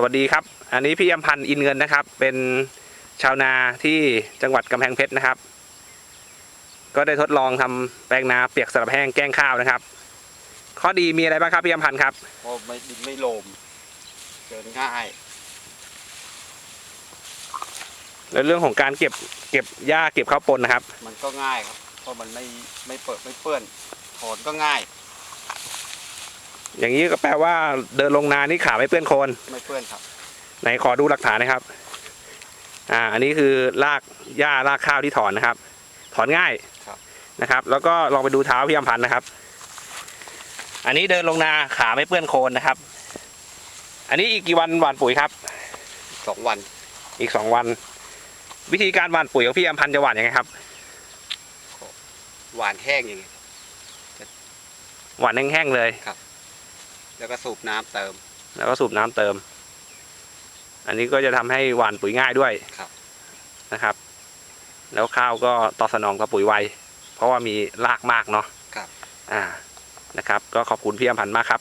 สวัสดีครับ อันนี้พี่อำพันธ์อินเงินนะครับ เป็นชาวนาที่จังหวัดกำแพงเพชรนะครับ ก็ได้ทดลองทำแปลงนาเปียกสลับแห้งแกล้งข้าวนะครับ ข้อดีมีอะไรบ้างครับพี่อำพันธ์ครับเพราะไม่ดินไม่โลมเดินง่ายในเรื่องของการเก็บเก็บหญ้าเก็บข้าวปนนะครับ มันก็ง่ายครับ เพราะมันไม่ไม่เปิดไม่เปื้อนถอนก็ง่าย อย่างนี้ก็แปลว่าเดินลงนานี่ขาไม่เปื้อนโคลนไม่เปื้อนครับ ไหนขอดูหลักฐานนะครับ อ่า อันนี้คือรากหญ้ารากข้าวที่ถอนนะครับ ถอนง่ายครับ นะครับ แล้วก็ลองไปดูเท้าพี่อำพันธ์นะครับ อันนี้เดินลงนาขาไม่เปื้อนโคลนนะครับ อันนี้อีกกี่วันหว่านปุ๋ยครับ สองวัน อีกสองวัน วิธีการหว่านปุ๋ยของพี่อำพันธ์จะหว่านยังไงครับ หวานแห้งอย่างเงี้ย หว่านแห้งๆเลย แล้วก็สูบน้ำเติม แล้วก็สูบน้ำเติม อันนี้ก็จะทำให้หว่านปุ๋ยง่ายด้วยครับ นะครับ แล้วข้าวก็ตอบสนองกับปุ๋ยไว เพราะว่ามีรากมากเนาะครับ อ่า นะครับ ก็ขอบคุณพี่อำพันธ์มากครับ